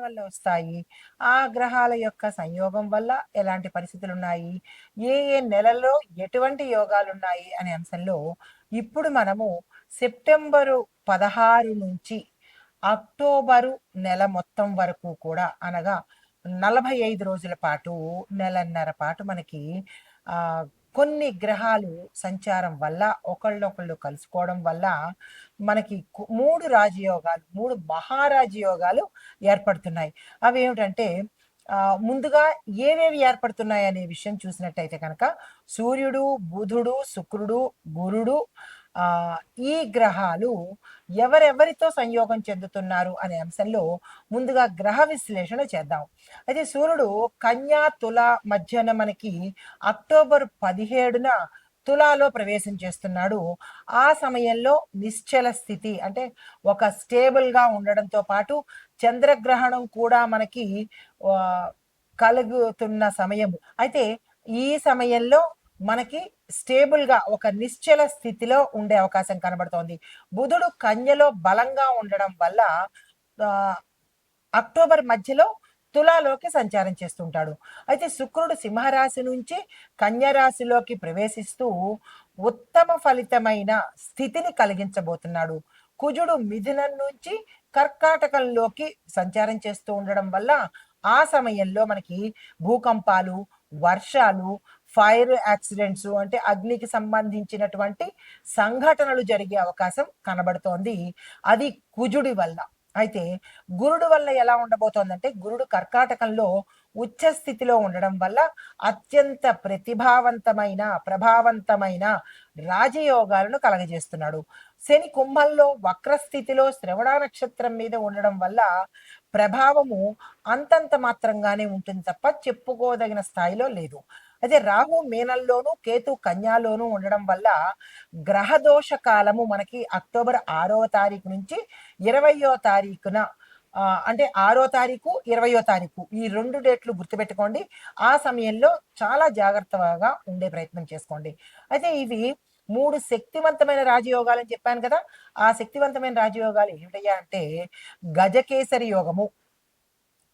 వల్ల వస్తాయి. ఆ గ్రహాల యొక్క సంయోగం వల్ల ఎలాంటి పరిస్థితులు ఉన్నాయి ఏ ఏ నెలలో ఎటువంటి యోగాలు ఉన్నాయి అనే అంశంలో ఇప్పుడు మనము సెప్టెంబరు పదహారు నుంచి అక్టోబరు నెల మొత్తం వరకు కూడా అనగా నలభై ఐదు రోజుల పాటు నెలన్నర పాటు మనకి ఆ కొన్ని గ్రహాలు సంచారం వల్ల ఒకళ్ళొకళ్ళు కలుసుకోవడం వల్ల మనకి మూడు రాజయోగాలు మూడు మహారాజయోగాలు ఏర్పడుతున్నాయి. అవి ఏమిటంటే ముందుగా ఏవేవి ఏర్పడుతున్నాయి అనే విషయం చూసినట్టయితే కనుక సూర్యుడు బుధుడు శుక్రుడు గురుడు ఈ గ్రహాలు ఎవరెవరితో సంయోగం చెందుతున్నారు అనే అంశంలో ముందుగా గ్రహ విశ్లేషణ చేద్దాం. అయితే సూర్యుడు కన్యా తుల మధ్యన మనకి అక్టోబర్ పదిహేడున తులాలో ప్రవేశం చేస్తున్నాడు. ఆ సమయంలో నిశ్చల స్థితి అంటే ఒక స్టేబుల్గా ఉండడంతో పాటు చంద్రగ్రహణం కూడా మనకి కలుగుతున్న సమయం అయితే ఈ సమయంలో మనకి స్టేబుల్గా ఒక నిశ్చల స్థితిలో ఉండే అవకాశం కనబడుతోంది. బుధుడు కన్యలో బలంగా ఉండడం వల్ల అక్టోబర్ మధ్యలో తులాలోకి సంచారం చేస్తుంటాడు. అయితే శుక్రుడు సింహరాశి నుంచి కన్యరాశిలోకి ప్రవేశిస్తూ ఉత్తమ ఫలితమైన స్థితిని కలిగించబోతున్నాడు. కుజుడు మిథునం నుంచి కర్కాటకంలోకి సంచారం చేస్తూ ఉండడం వల్ల ఆ సమయంలో మనకి భూకంపాలు వర్షాలు ఫైర్ యాక్సిడెంట్స్ అంటే అగ్నికి సంబంధించినటువంటి సంఘటనలు జరిగే అవకాశం కనబడుతోంది. అది కుజుడి వల్ల. అయితే గురుడు వల్ల ఎలా ఉండబోతోందంటే గురుడు కర్కాటకంలో ఉచ్చ స్థితిలో ఉండడం వల్ల అత్యంత ప్రతిభావంతమైన ప్రభావవంతమైన రాజయోగాలను కలగజేస్తున్నాడు. శని కుంభంలో వక్రస్థితిలో శ్రవణ నక్షత్రం మీద ఉండడం వల్ల ప్రభావము అంతంత మాత్రంగానే ఉంటుంది తప్ప చెప్పుకోదగిన స్థాయిలో లేదు. అయితే రాహు మీనంలోను కేతు కన్యాలోను ఉండడం వల్ల గ్రహదోష కాలము మనకి అక్టోబర్ ఆరవ తారీఖు నుంచి ఇరవయో తారీఖున అంటే ఆరో తారీఖు ఇరవయో తారీఖు ఈ రెండు డేట్లు గుర్తుపెట్టుకోండి. ఆ సమయంలో చాలా జాగ్రత్తగా ఉండే ప్రయత్నం చేసుకోండి. అయితే ఇవి మూడు శక్తివంతమైన రాజయోగాలు అని చెప్పాను కదా. ఆ శక్తివంతమైన రాజయోగాలు ఏమిటయ్యా అంటే గజకేసరి యోగము.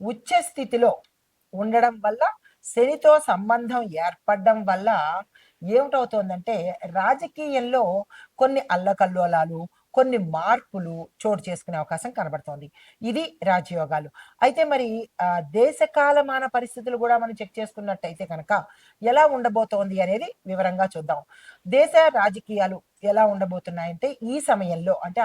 ఉచ్చ స్థితిలో ఉండడం వల్ల శనితో సంబంధం ఏర్పడడం వల్ల ఏమిటవుతోందంటే రాజకీయంలో కొన్ని అల్లకల్లోలాలు కొన్ని మార్పులు చోటు చేసుకునే అవకాశం కనబడుతోంది. ఇది రాజయోగాలు. అయితే మరి ఆ, దేశ కాలమాన పరిస్థితులు కూడా మనం చెక్ చేసుకున్నట్టయితే కనుక ఎలా ఉండబోతోంది అనేది వివరంగా చూద్దాం. దేశ రాజకీయాలు ఎలా ఉండబోతున్నాయంటే ఈ సమయంలో అంటే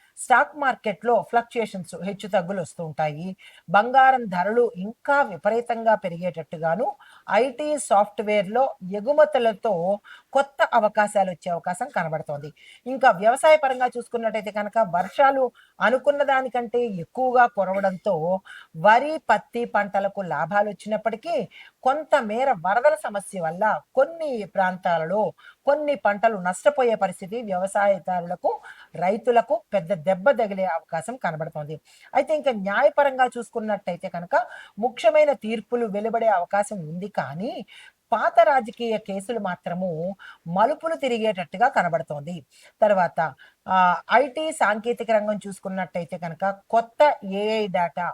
స్టాక్ మార్కెట్లో ఫ్లక్చుయేషన్స్ హెచ్చు తగ్గులు వస్తూ ఉంటాయి. బంగారం ధరలు ఇంకా విపరీతంగా పెరిగేటట్టుగాను ఐటీ సాఫ్ట్వేర్లో ఎగుమతులతో కొత్త అవకాశాలు వచ్చే అవకాశం కనబడుతోంది. ఇంకా వ్యవసాయ పరంగా చూసుకున్నట్టయితే కనుక వర్షాలు అనుకున్న దానికంటే ఎక్కువగా కురవడంతో వరి పత్తి పంటలకు లాభాలు వచ్చినప్పటికీ కొంతమేర వరదల సమస్య వల్ల కొన్ని ప్రాంతాలలో కొన్ని పంటలు నష్టపోయే పరిస్థితి వ్యవసాయదారులకు రైతులకు పెద్ద దెబ్బ తగిలే అవకాశం కనబడుతోంది. అయితే ఇంకా న్యాయపరంగా చూసుకున్నట్టయితే కనుక ముఖ్యమైన తీర్పులు వెలువడే అవకాశం ఉంది కానీ పాత రాజకీయ కేసులు మాత్రము మలుపులు తిరిగేటట్టుగా కనబడుతోంది. తర్వాత ఐటీ సాంకేతిక రంగం చూసుకున్నట్టయితే కనుక కొత్త ఏఐ డేటా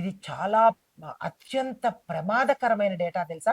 ఇది చాలా అత్యంత ప్రమాదకరమైన డేటా తెలుసా?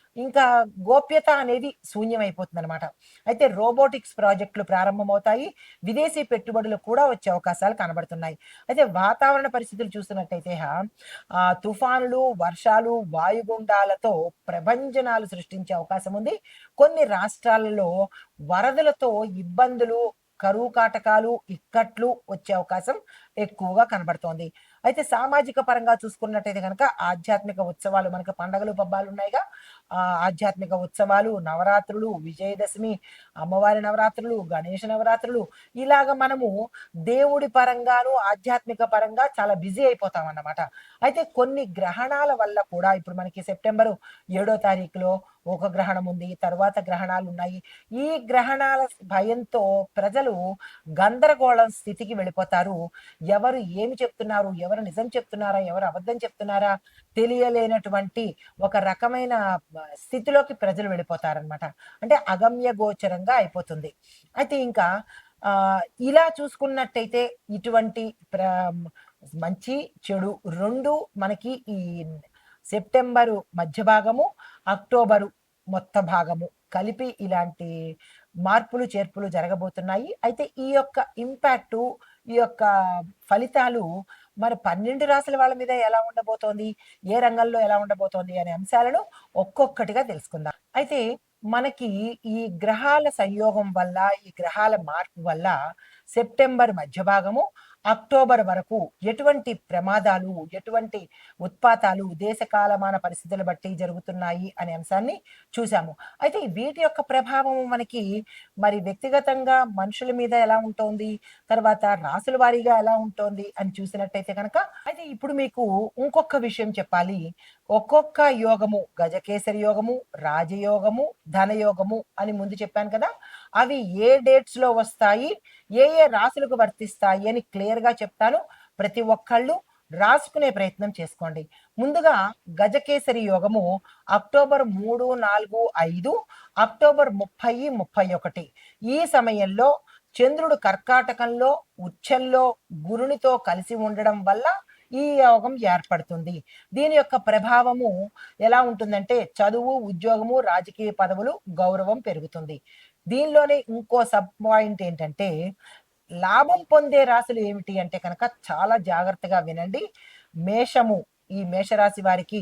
ఇంకా గోప్యత అనేది శూన్యమైపోతుంది అనమాట అయితే రోబోటిక్స్ ప్రాజెక్టులు ప్రారంభమవుతాయి. విదేశీ పెట్టుబడులు కూడా వచ్చే అవకాశాలు కనబడుతున్నాయి. అయితే వాతావరణ పరిస్థితులు చూసినట్టయితే ఆ, తుఫానులు వర్షాలు వాయుగుండాలతో ప్రభంజనాలు సృష్టించే అవకాశం ఉంది. కొన్ని రాష్ట్రాలలో వరదలతో ఇబ్బందులు కరువు కాటకాలు ఇక్కట్లు వచ్చే అవకాశం ఎక్కువగా కనబడుతోంది. అయితే సామాజిక పరంగా చూసుకున్నట్టయితే కనుక ఆధ్యాత్మిక ఉత్సవాలు మనకు పండగలు పబ్బాలు ఉన్నాయిగా. ఆధ్యాత్మిక ఉత్సవాలు నవరాత్రులు విజయదశమి అమ్మవారి నవరాత్రులు గణేష నవరాత్రులు ఇలాగ మనము దేవుడి పరంగాను ఆధ్యాత్మిక పరంగా చాలా బిజీ అయిపోతాం అన్నమాట అయితే కొన్ని గ్రహణాల వల్ల కూడా ఇప్పుడు మనకి సెప్టెంబరు ఏడో తారీఖులో ఒక గ్రహణం ఉంది తర్వాత గ్రహణాలు ఉన్నాయి. ఈ గ్రహణాల భయంతో ప్రజలు గందరగోళం స్థితికి వెళ్ళిపోతారు. ఎవరు ఏమి చెప్తున్నారు ఎవరు నిజం చెప్తున్నారా ఎవరు అబద్ధం చెప్తున్నారా తెలియలేనటువంటి ఒక రకమైన స్థితిలోకి ప్రజలు వెళ్ళిపోతారనమాట అంటే అగమ్య గోచరంగా అయిపోతుంది. అయితే ఇంకా ఇలా చూసుకున్నట్టయితే ఇటువంటి ప్ర మంచి చెడు రెండు మనకి ఈ సెప్టెంబరు మధ్య భాగము అక్టోబరు మొత్త భాగము కలిపి ఇలాంటి మార్పులు చేర్పులు జరగబోతున్నాయి. అయితే ఈ యొక్క ఇంపాక్టు ఈ యొక్క ఫలితాలు మరి పన్నెండు రాసుల వాళ్ళ మీద ఎలా ఉండబోతోంది? ఏ రంగంలో ఎలా ఉండబోతోంది అనే అంశాలను ఒక్కొక్కటిగా తెలుసుకుందాం. అయితే మనకి ఈ గ్రహాల సంయోగం వల్ల ఈ గ్రహాల మార్పు వల్ల సెప్టెంబర్ మధ్య భాగము అక్టోబర్ వరకు ఎటువంటి ప్రమాదాలు ఎటువంటి ఉత్పాతాలు దేశ కాలమాన పరిస్థితులు బట్టి జరుగుతున్నాయి అనే అంశాన్ని చూసాము అయితే వీటి యొక్క ప్రభావం మనకి మరి వ్యక్తిగతంగా మనుషుల మీద ఎలా ఉంటుంది? తర్వాత రాసుల వారీగా ఎలా ఉంటుంది? అని చూసినట్టయితే కనుక అయితే ఇప్పుడు మీకు ఇంకొక విషయం చెప్పాలి. ఒక్కొక్క యోగము గజకేసరి యోగము రాజయోగము ధనయోగము అని ముందు చెప్పాను కదా. అవి ఏ డేట్స్లో వస్తాయి ఏ ఏ రాసులకు వర్తిస్తాయి అని క్లియర్గా చెప్తాను. ప్రతి ఒక్కళ్ళు రాసుకునే ప్రయత్నం చేసుకోండి. ముందుగా గజకేసరి యోగము అక్టోబర్ మూడు నాలుగు ఐదు అక్టోబర్ ముప్పై ముప్పై ఒకటి. ఈ సమయంలో చంద్రుడు కర్కాటకంలో ఉచ్చల్లో గురునితో కలిసి ఉండడం వల్ల ఈ యోగం ఏర్పడుతుంది. దీని యొక్క ప్రభావము ఎలా ఉంటుందంటే చదువు ఉద్యోగము రాజకీయ పదవులు గౌరవం పెరుగుతుంది. దీనిలోనే ఇంకో సబ్ పాయింట్ ఏంటంటే లాభం పొందే రాశులు ఏమిటి అంటే కనుక చాలా జాగ్రత్తగా వినండి. మేషము ఈ మేషరాశి వారికి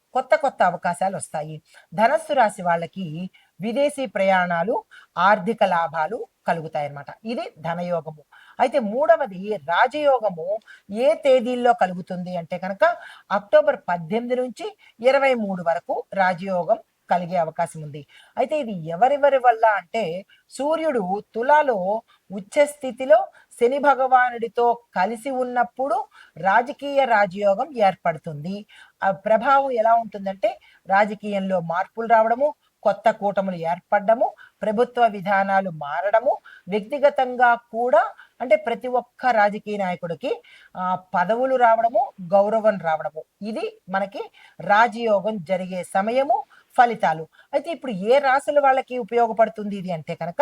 కొత్త కొత్త అవకాశాలు వస్తాయి. ధనస్సు రాశి వాళ్ళకి విదేశీ ప్రయాణాలు ఆర్థిక లాభాలు కలుగుతాయి అన్నమాట ఇది ధనయోగము. అయితే మూడవది రాజయోగము. ఏ తేదీల్లో కలుగుతుంది అంటే కనుక అక్టోబర్ పద్దెనిమిది నుంచి ఇరవై మూడు వరకు రాజయోగం కలిగే అవకాశం ఉంది. అయితే ఇది ఎవరెవరి వల్ల అంటే సూర్యుడు తులాలో ఉచ్చ స్థితిలో శని భగవానుడితో కలిసి ఉన్నప్పుడు రాజకీయ రాజయోగం ఏర్పడుతుంది. ఆ ప్రభావం ఎలా ఉంటుందంటే రాజకీయంలో మార్పులు రావడము కొత్త కూటములు ఏర్పడము ప్రభుత్వ విధానాలు మారడము వ్యక్తిగతంగా కూడా అంటే ప్రతి ఒక్క రాజకీయ నాయకుడికి ఆ, పదవులు రావడము గౌరవం రావడము. ఇది మనకి రాజయోగం జరిగే సమయము ఫలితాలు. అయితే ఇప్పుడు ఏ రాశుల వాళ్ళకి ఉపయోగపడుతుంది ఇది అంటే కనుక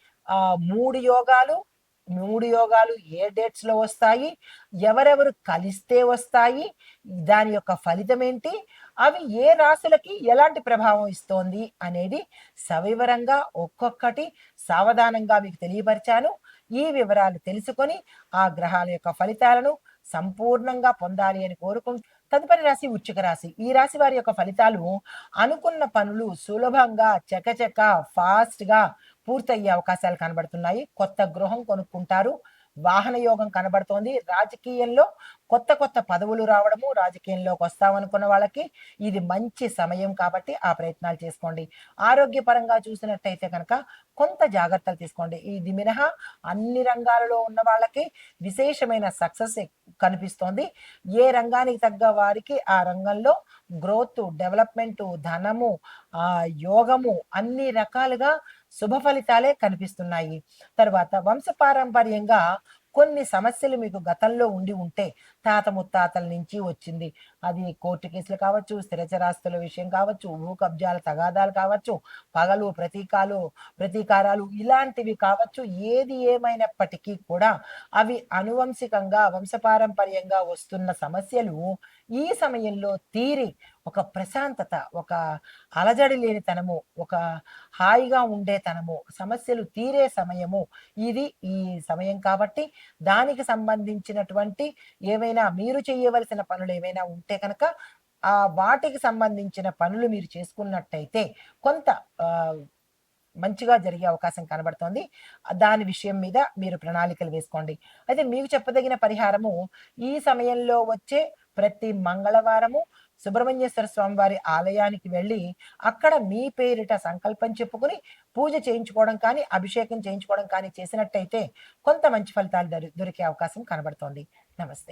ఆ మూడు యోగాలు మూడు యోగాలు ఏ డేట్స్లో వస్తాయి ఎవరెవరు కలిస్తే వస్తాయి దాని యొక్క ఫలితం ఏంటి అవి ఏ రాశులకి ఎలాంటి ప్రభావం ఇస్తోంది అనేది సవివరంగా ఒక్కొక్కటి సావధానంగా మీకు తెలియపరిచాను. ఈ వివరాలు తెలుసుకొని ఆ గ్రహాల యొక్క ఫలితాలను సంపూర్ణంగా పొందాలి అని కోరుకుంటూ తదుపరి రాశి ఉచ్చుక రాశి. ఈ రాశి వారి యొక్క ఫలితాలు అనుకున్న పనులు సులభంగా చకచక ఫాస్ట్గా పూర్తయ్యే అవకాశాలు కనబడుతున్నాయి. కొత్త గృహం కొనుక్కుంటారు. వాహన యోగం కనబడుతోంది. రాజకీయంలో కొత్త కొత్త పదవులు రావడము రాజకీయంలోకి వస్తామనుకున్న వాళ్ళకి ఇది మంచి సమయం కాబట్టి ఆ ప్రయత్నాలు చేసుకోండి. ఆరోగ్యపరంగా చూసినట్టయితే కనుక కొంత జాగ్రత్తలు తీసుకోండి. ఇది మినహా అన్ని రంగాలలో ఉన్న వాళ్ళకి విశేషమైన సక్సెస్ కనిపిస్తోంది. ఏ రంగానికి తగ్గ వారికి ఆ రంగంలో గ్రోత్ డెవలప్మెంట్ ధనము ఆ యోగము అన్ని రకాలుగా శుభ ఫలితాలే కనిపిస్తున్నాయి. తర్వాత వంశపారంపర్యంగా కొన్ని సమస్యలు మీకు గతంలో ఉండి ఉంటే తాత ముత్తాతల నుంచి వచ్చింది. అది కోర్టు కేసులు కావచ్చు స్థిరచరాస్తుల విషయం కావచ్చు భూ కబ్జాల తగాదాలు కావచ్చు పగలు ప్రతీకాలు ప్రతీకారాలు ఇలాంటివి కావచ్చు ఏది ఏమైనప్పటికీ కూడా అవి అనువంశికంగా వంశపారంపర్యంగా వస్తున్న సమస్యలు ఈ సమయంలో తీరి ఒక ప్రశాంతత ఒక అలజడి లేనితనము ఒక హాయిగా ఉండేతనము సమస్యలు తీరే సమయము. ఇది ఈ సమయం కాబట్టి దానికి సంబంధించినటువంటి ఏవైనా మీరు చేయవలసిన పనులు ఏవైనా ఉంటే కనుక ఆ వాటికి సంబంధించిన పనులు మీరు చేసుకున్నట్టయితే కొంత మంచిగా జరిగే అవకాశం కనబడుతోంది. దాని విషయం మీద మీరు ప్రణాళికలు వేసుకోండి. అయితే మీకు చెప్పదగిన పరిహారము ఈ సమయంలో వచ్చే ప్రతి మంగళవారము సుబ్రహ్మణ్యేశ్వర స్వామి వారి ఆలయానికి వెళ్ళి అక్కడ మీ పేరిట సంకల్పం చెప్పుకుని పూజ చేయించుకోవడం కానీ అభిషేకం చేయించుకోవడం కానీ చేసినట్టయితే కొంత మంచి ఫలితాలు దొరికే అవకాశం కనబడుతోంది. నమస్తే.